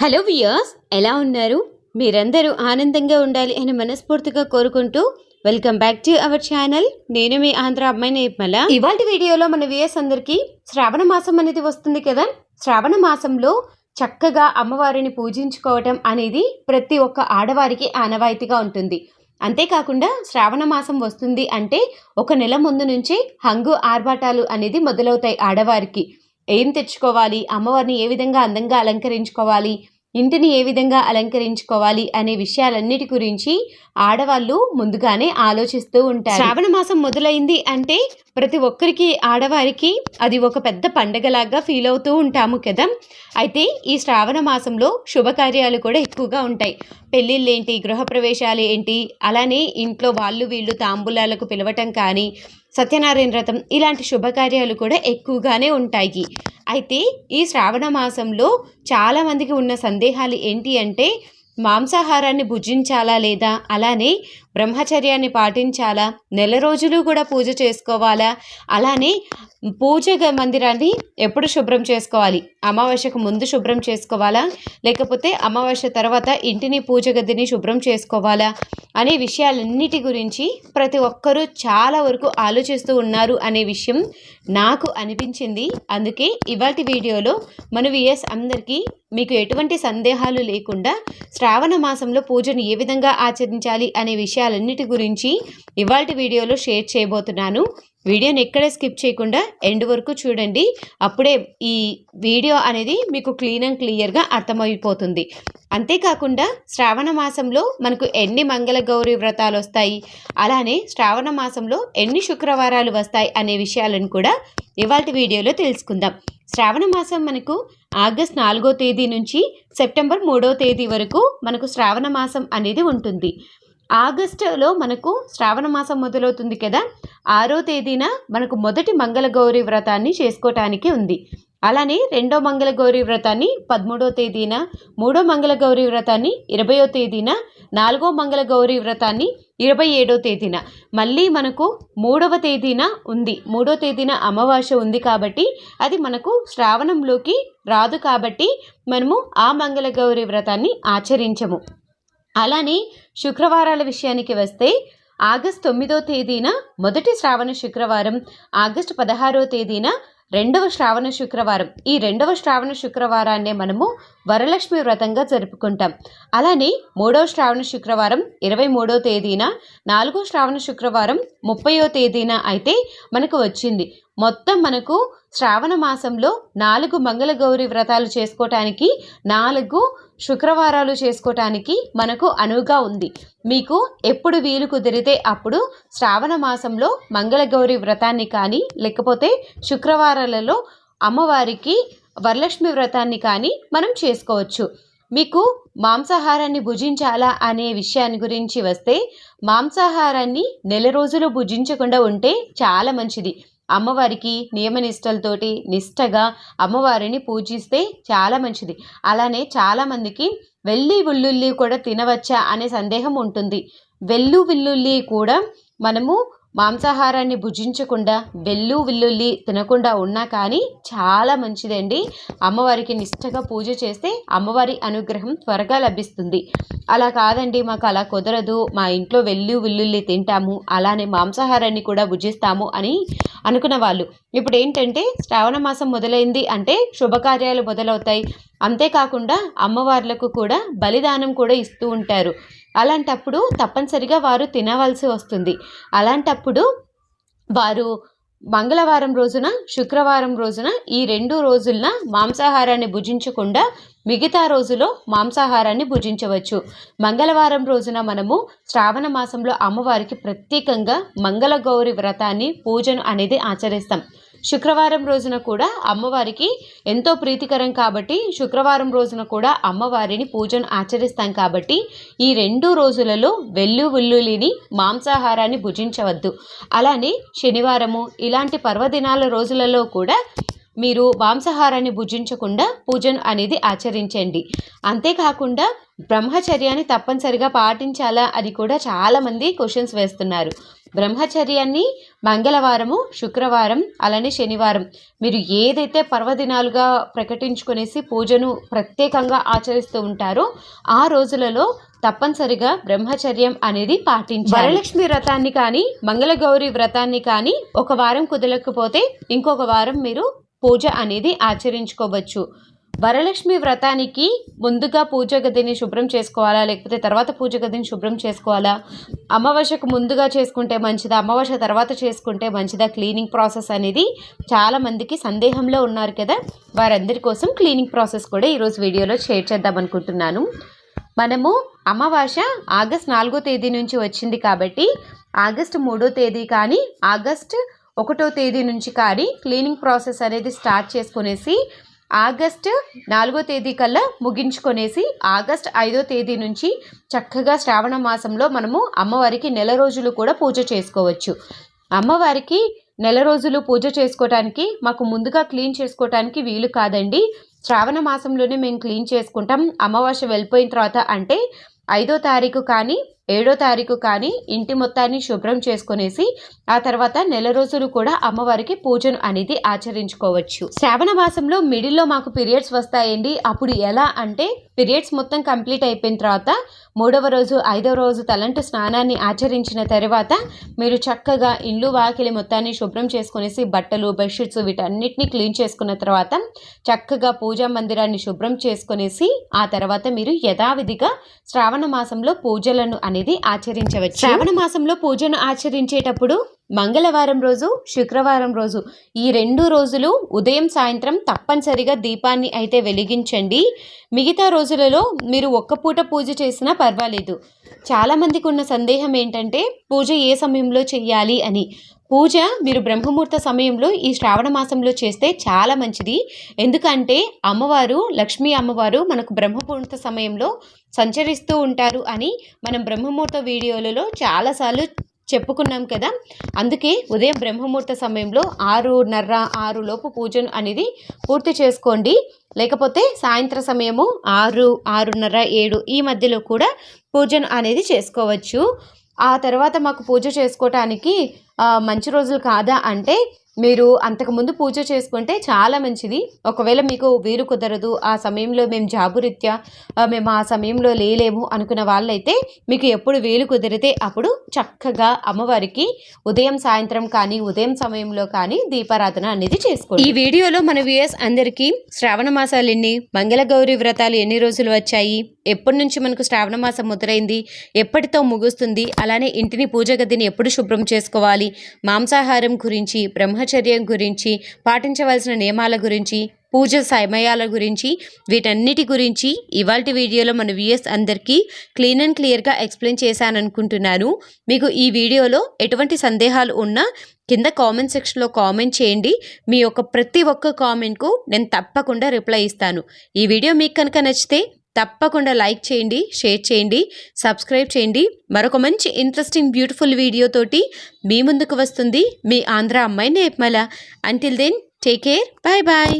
Hello viewers ఎలా ఉన్నారు? మీరందరూ ఆనందంగా ఉండాలి అని మనస్ఫూర్తిగా కోరుకుంటూ welcome back to our channel. నేను మీ ఆంధ్ర అమ్మాయి నిర్మల. ఇవాళ వీడియోలో మన వియర్స్ అందరికీ శ్రావణ మాసం అనేది వస్తుంది కదా? శ్రావణ మాసంలో చక్కగా అమ్మవారిని పూజించుకోవటం అనేది ప్రతి ఒక్క ఆడవారికి ఆనవాయితీగా ఉంటుంది. అంతేకాకుండా శ్రావణ మాసం వస్తుంది అంటే ఒక నెల ముందు నుంచే హంగు ఆర్భాటాలు అనేది మొదలవుతాయి ఆడవారికి. ఏం తెచ్చుకోవాలి? అమ్మవారిని ఏ విధంగా అందంగా అలంకరించుకోవాలి? ఇంటిని ఏ విధంగా అలంకరించుకోవాలి? అనే విషయాలన్నిటి గురించి ఆడవాళ్ళు ముందుగానే ఆలోచిస్తూ ఉంటారు. శ్రావణ మాసం మొదలైంది అంటే ప్రతి ఒక్కరికి ఆడవారికి అది ఒక పెద్ద పండగలాగా ఫీల్ అవుతూ ఉంటాము కదా. అయితే ఈ శ్రావణ మాసంలో శుభకార్యాలు కూడా ఎక్కువగా ఉంటాయి. పెళ్ళిళ్ళు ఏంటి గృహప్రవేశాలు ఏంటి అలానే ఇంట్లో వాళ్ళు వీళ్ళు తాంబూలాలకు పిలవటం కానీ సత్యనారాయణ వ్రతం ఇలాంటి శుభకార్యాలు కూడా ఎక్కువగానే ఉంటాయి. అయితే ఈ శ్రావణ మాసంలో చాలామందికి ఉన్న సందేహాలు ఏంటి అంటే మాంసాహారాన్ని భుజించాలా లేదా? అలానే బ్రహ్మచర్యాన్ని పాటించాలా? నెల రోజులు కూడా పూజ చేసుకోవాలా? అలానే పూజ మందిరాన్ని ఎప్పుడు శుభ్రం చేసుకోవాలి? అమావాస్యకు ముందు శుభ్రం చేసుకోవాలా? లేకపోతే అమావాస్య తర్వాత ఇంటిని పూజ గదిని శుభ్రం చేసుకోవాలా? అనే విషయాలన్నిటి గురించి ప్రతి ఒక్కరూ చాలా వరకు ఆలోచిస్తూ ఉన్నారు అనే విషయం నాకు అనిపించింది. అందుకే ఇవాటి వీడియోలో మన విఎస్ అందరికీ మీకు ఎటువంటి సందేహాలు లేకుండా శ్రావణ మాసంలో పూజను ఏ విధంగా ఆచరించాలి అనే విషయాలన్నిటి గురించి ఇవాళ వీడియోలో షేర్ చేయబోతున్నాను. వీడియోని ఎక్కడ స్కిప్ చేయకుండా ఎండ్ వరకు చూడండి. అప్పుడే ఈ వీడియో అనేది మీకు క్లీన్ అండ్ క్లియర్గా అర్థమైపోతుంది. అంతేకాకుండా శ్రావణ మాసంలో మనకు ఎన్ని మంగళ గౌరీ వ్రతాలు వస్తాయి అలానే శ్రావణ మాసంలో ఎన్ని శుక్రవారాలు వస్తాయి అనే విషయాలను కూడా ఇవాళ వీడియోలో తెలుసుకుందాం. శ్రావణ మాసం మనకు ఆగస్ట్ నాలుగో తేదీ నుంచి సెప్టెంబర్ మూడో తేదీ వరకు మనకు శ్రావణ మాసం అనేది ఉంటుంది. ఆగస్టులో మనకు శ్రావణ మాసం మొదలవుతుంది కదా ఆరో తేదీన మనకు మొదటి మంగళ గౌరీ వ్రతాన్ని చేసుకోవటానికి ఉంది. అలానే రెండో మంగళ గౌరీ వ్రతాన్ని పదమూడో తేదీన మూడో మంగళ గౌరీ వ్రతాన్ని ఇరవయో తేదీన నాలుగో మంగళ గౌరీ వ్రతాన్ని ఇరవై ఏడో తేదీన. మళ్ళీ మనకు మూడవ తేదీన ఉంది. మూడో తేదీన అమావాస్య ఉంది కాబట్టి అది మనకు శ్రావణంలోకి రాదు కాబట్టి మనము ఆ మంగళ గౌరీ వ్రతాన్ని ఆచరించము. అలానే శుక్రవారాల విషయానికి వస్తే ఆగస్ట్ తొమ్మిదో తేదీన మొదటి శ్రావణ శుక్రవారం ఆగస్టు పదహారో తేదీన రెండవ శ్రావణ శుక్రవారం. ఈ రెండవ శ్రావణ శుక్రవారాన్నే మనము వరలక్ష్మి వ్రతంగా జరుపుకుంటాం. అలానే మూడవ శ్రావణ శుక్రవారం ఇరవై మూడో తేదీన నాలుగో శ్రావణ శుక్రవారం ముప్పయో తేదీన అయితే మనకు వచ్చింది. మొత్తం మనకు శ్రావణ మాసంలో నాలుగు మంగళ గౌరి వ్రతాలు చేసుకోవటానికి నాలుగు శుక్రవారాలు చేసుకోవటానికి మనకు అనువుగా ఉంది. మీకు ఎప్పుడు వీలు కుదిరితే అప్పుడు శ్రావణ మాసంలో మంగళగౌరి వ్రతాన్ని కానీ లేకపోతే శుక్రవారాలలో అమ్మవారికి వరలక్ష్మి వ్రతాన్ని కానీ మనం చేసుకోవచ్చు. మీకు మాంసాహారాన్ని భుజించాలా అనే విషయాన్ని గురించి వస్తే మాంసాహారాన్ని నెల రోజులు భుజించకుండా ఉంటే చాలా మంచిది. అమ్మవారికి నియమనిష్టలతోటి నిష్టగా అమ్మవారిని పూజిస్తే చాలా మంచిది. అలానే చాలామందికి వెల్లి వెల్లుల్లి కూడా తినవచ్చా అనే సందేహం ఉంటుంది. వెల్లు వెల్లుల్లి కూడా మనము మాంసాహారాన్ని భుజించకుండా వెల్లు విల్లుల్లి తినకుండా ఉన్నా కానీ చాలా మంచిదండి. అమ్మవారికి నిష్టగా పూజ చేస్తే అమ్మవారి అనుగ్రహం త్వరగా లభిస్తుంది. అలా కాదండి మాకు అలా కుదరదు. మా ఇంట్లో వెల్లు విల్లుల్లి తింటాము. అలానే మాంసాహారాన్ని కూడా భుజిస్తాము అని అనుకున్న వాళ్ళు. ఇప్పుడు ఏంటంటే శ్రావణ మాసం మొదలైంది అంటే శుభకార్యాలు మొదలవుతాయి. అంతేకాకుండా అమ్మవార్లకు కూడా బలిదానం కూడా ఇస్తూ ఉంటారు. అలాంటప్పుడు తప్పనిసరిగా వారు తినవలసి వస్తుంది. అలాంటప్పుడు వారు మంగళవారం రోజున శుక్రవారం రోజున ఈ రెండు రోజులన మాంసాహారాన్ని భుజించకుండా మిగతా రోజులో మాంసాహారాన్ని భుజించవచ్చు. మంగళవారం రోజున మనము శ్రావణ మాసంలో అమ్మవారికి ప్రత్యేకంగా మంగళ గౌరి వ్రతాన్ని పూజను అనేది ఆచరిస్తాం. శుక్రవారం రోజున కూడా అమ్మవారికి ఎంతో ప్రీతికరం కాబట్టి శుక్రవారం రోజున కూడా అమ్మవారిని పూజను ఆచరిస్తాం కాబట్టి ఈ రెండు రోజులలో వెల్లు వెల్లుల్లిని మాంసాహారాన్ని భుజించవద్దు. అలానే శనివారము ఇలాంటి పర్వదినాల రోజులలో కూడా మీరు మాంసాహారాన్ని భుజించకుండా పూజను అనేది ఆచరించండి. అంతేకాకుండా బ్రహ్మచర్యాన్ని తప్పనిసరిగా పాటించాలా అది కూడా చాలామంది క్వశ్చన్స్ వేస్తున్నారు. బ్రహ్మచర్యాన్ని మంగళవారము శుక్రవారం అలానే శనివారం. మీరు ఏదైతే పర్వదినాలుగా ప్రకటించుకునేసి పూజను ప్రత్యేకంగా ఆచరిస్తూ ఉంటారో ఆ రోజులలో తప్పనిసరిగా బ్రహ్మచర్యం అనేది పాటించాలి. వరలక్ష్మి వ్రతాన్ని కానీ మంగళగౌరి వ్రతాన్ని కానీ ఒక వారం కుదలకపోతే ఇంకొక వారం మీరు పూజ అనేది ఆచరించుకోవచ్చు. వరలక్ష్మి వ్రతానికి ముందుగా పూజ గదిని శుభ్రం చేసుకోవాలా? లేకపోతే తర్వాత పూజ గదిని శుభ్రం చేసుకోవాలా? అమావాస్యకు ముందుగా చేసుకుంటే మంచిదా? అమావాస్య తర్వాత చేసుకుంటే మంచిదా? క్లీనింగ్ ప్రాసెస్ అనేది చాలామందికి సందేహంలో ఉన్నారు కదా? వారందరి కోసం క్లీనింగ్ ప్రాసెస్ కూడా ఈరోజు వీడియోలో షేర్ చేద్దాం అనుకుంటున్నాను. మనము అమావాస్య ఆగస్ట్ నాలుగో తేదీ నుంచి వచ్చింది కాబట్టి ఆగస్ట్ మూడో తేదీ కానీ ఆగస్ట్ ఒకటో తేదీ నుంచి కానీ క్లీనింగ్ ప్రాసెస్ అనేది స్టార్ట్ చేసుకునేసి ఆగస్ట్ నాలుగో తేదీ కల్లా ముగించుకొనేసి ఆగస్ట్ ఐదో తేదీ నుంచి చక్కగా శ్రావణ మాసంలో మనము అమ్మవారికి నెల రోజులు కూడా పూజ చేసుకోవచ్చు. అమ్మవారికి నెల రోజులు పూజ చేసుకోవటానికి మాకు ముందుగా క్లీన్ చేసుకోవటానికి వీలు కాదండి. శ్రావణ మాసంలోనే మేము క్లీన్ చేసుకుంటాం. అమావాస్య వెళ్ళిపోయిన తర్వాత అంటే ఐదో తారీఖు కానీ ఏడో తారీఖు కానీ ఇంటి మొత్తాన్ని శుభ్రం చేసుకునేసి ఆ తర్వాత నెల రోజులు కూడా అమ్మవారికి పూజను అనేది ఆచరించుకోవచ్చు. శ్రావణ మాసంలో మిడిల్లో మాకు పీరియడ్స్ వస్తాయండి. అప్పుడు ఎలా అంటే పీరియడ్స్ మొత్తం కంప్లీట్ అయిపోయిన తర్వాత మూడవ రోజు ఐదవ రోజు తలంటు స్నానాన్ని ఆచరించిన తర్వాత మీరు చక్కగా ఇల్లు వాకిలి మొత్తాన్ని శుభ్రం చేసుకునేసి బట్టలు బెడ్షీట్స్ వీటన్నిటిని క్లీన్ చేసుకున్న తర్వాత చక్కగా పూజా మందిరాన్ని శుభ్రం చేసుకునేసి ఆ తర్వాత మీరు యథావిధిగా శ్రావణ మాసంలో పూజలను అనేది ఆచరించవచ్చు. శ్రావణ మాసంలో పూజను ఆచరించేటప్పుడు మంగళవారం రోజు శుక్రవారం రోజు. ఈ రెండు రోజులు ఉదయం సాయంత్రం తప్పనిసరిగా దీపాన్ని అయితే వెలిగించండి. మిగతా రోజులలో మీరు ఒక్క పూట పూజ చేసినా పర్వాలేదు. చాలామందికి ఉన్న సందేహం ఏంటంటే పూజ ఏ సమయంలో చేయాలి అని. పూజ మీరు బ్రహ్మముహూర్త సమయంలో ఈ శ్రావణ మాసంలో చేస్తే చాలా మంచిది. ఎందుకంటే అమ్మవారు లక్ష్మీ అమ్మవారు మనకు బ్రహ్మముహూర్త సమయంలో సంచరిస్తూ ఉంటారు అని మనం బ్రహ్మముహూర్త వీడియోలలో చాలాసార్లు చెప్పుకున్నాం కదా. అందుకే ఉదయం బ్రహ్మముహూర్త సమయంలో ఆరున్నర ఆరు లోపు పూజను అనేది పూర్తి చేసుకోండి. లేకపోతే సాయంత్ర సమయము ఆరు ఆరున్నర ఏడు ఈ మధ్యలో కూడా పూజను అనేది చేసుకోవచ్చు. ఆ తర్వాత మాకు పూజ చేసుకోవటానికి మంచి రోజులు కాదా అంటే మీరు అంతకుముందు పూజ చేసుకుంటే చాలా మంచిది. ఒకవేళ మీకు వీలు కుదరదు ఆ సమయంలో మేము జాబురీత్యా మేము ఆ సమయంలో లేలేము అనుకున్న వాళ్ళైతే మీకు ఎప్పుడు వీలు కుదిరితే అప్పుడు చక్కగా అమ్మవారికి ఉదయం సాయంత్రం కానీ ఉదయం సమయంలో కానీ దీపారాధన అనేది చేసుకోండి. ఈ వీడియోలో మన వ్యూయర్స్ అందరికీ శ్రావణ మాసాలు ఎన్ని మంగళగౌరి వ్రతాలు ఎన్ని రోజులు వచ్చాయి ఎప్పటి నుంచి మనకు శ్రావణ మాసం మొదలైంది ఎప్పటితో ముగుస్తుంది అలానే ఇంటిని పూజ గదిని ఎప్పుడు శుభ్రం చేసుకోవాలి మాంసాహారం గురించి బ్రహ్మచర్యం గురించి పాటించవలసిన నియమాల గురించి పూజ సమయాల గురించి వీటన్నిటి గురించి ఇవాళ వీడియోలో మన వ్యూయర్స్ అందరికీ క్లీన్ అండ్ క్లియర్గా ఎక్స్ప్లెయిన్ చేశాననుకుంటున్నాను. మీకు ఈ వీడియోలో ఎటువంటి సందేహాలు ఉన్నా కింద కామెంట్ సెక్షన్లో కామెంట్ చేయండి. మీ యొక్క ప్రతి ఒక్క కామెంట్కు నేను తప్పకుండా రిప్లై ఇస్తాను. ఈ వీడియో మీకు కనుక నచ్చితే తప్పకుండా లైక్ చేయండి షేర్ చేయండి సబ్స్క్రైబ్ చేయండి. మరొక మంచి ఇంట్రెస్టింగ్ బ్యూటిఫుల్ వీడియోతోటి మీ ముందుకు వస్తుంది మీ ఆంధ్ర అమ్మాయి నేపమల until then take care bye bye